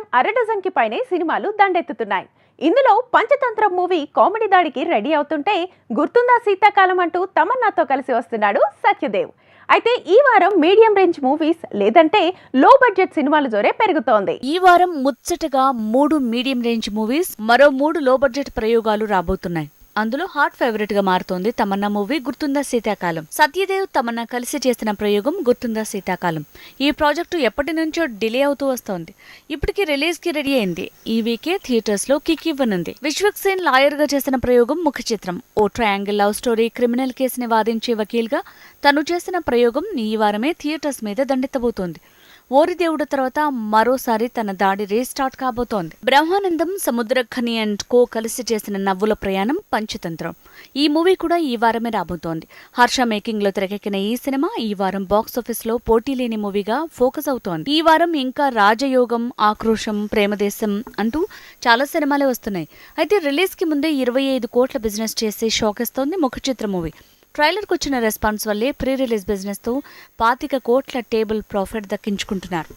ప్రకారం అరడజన్కి పైనే సినిమాలు దండెత్తుతున్నాయి. ఇందులో పంచతంత్ర మూవీ కామెడీ దాడికి రెడీ అవుతుంటే గుర్తుందా శీతాకాలం అంటూ తమన్నాతో కలిసి వస్తున్నాడు సత్యదేవ్. అయితే ఈ వారం మీడియం రేంజ్ మూవీస్ లేదంటే లో బడ్జెట్ సినిమాల జోరే పెరుగుతోంది. ఈ వారం ముచ్చటగా మూడు మీడియం రేంజ్ మూవీస్ మరో మూడు లో బడ్జెట్ ప్రయోగాలు రాబోతున్నాయి. అందులో హాట్ ఫేవరెట్గా మారుతోంది తమన్నా మూవీ గుర్తుందా శీతాకాలం సత్యదేవ్ తమన్నా కలిసి చేసిన ప్రయోగం గుర్తుందా శీతాకాలం ఈ ప్రాజెక్టు ఎప్పటి నుంచో డిలే అవుతూ వస్తోంది. ఇప్పటికి రిలీజ్కి రెడీ అయింది. ఈ వీకే థియేటర్స్లో కిక్ ఇవ్వనుంది. విశ్వక్ సేన్ లాయర్గా చేసిన ప్రయోగం ముఖ చిత్రం. ఓ ట్రయాంగిల్ లవ్ స్టోరీ క్రిమినల్ కేసుని వాదించే వకీల్గా తను చేసిన ప్రయోగం ఈ వారమే థియేటర్స్ మీద దండెత్తబోతోంది. ఓరి దేవుడు తర్వాత మరోసారి తన దాడి రీస్టార్ట్ కాబోతోంది. బ్రహ్మానందం సముద్రఖని అండ్ కో కలిసి చేసిన నవ్వుల ప్రయాణం పంచతంత్రం. ఈ మూవీ కూడా ఈ వారమే రాబోతోంది. హర్ష మేకింగ్లో తెరకెక్కిన ఈ సినిమా ఈ వారం బాక్సాఫీస్లో పోటీ లేని మూవీగా ఫోకస్ అవుతోంది. ఈ వారం ఇంకా రాజయోగం ఆక్రోశం ప్రేమదేశం అంటూ చాలా సినిమాలే వస్తున్నాయి. అయితే రిలీజ్కి ముందే ఇరవై ఐదు కోట్ల బిజినెస్ చేసి షోకిస్తోంది ముఖ చిత్ర మూవీ. ట్రైలర్కి వచ్చిన రెస్పాన్స్ వల్లే ప్రీ రిలీజ్ బిజినెస్తో పాతిక కోట్ల టేబుల్ ప్రాఫిట్ దక్కించుకుంటున్నారు.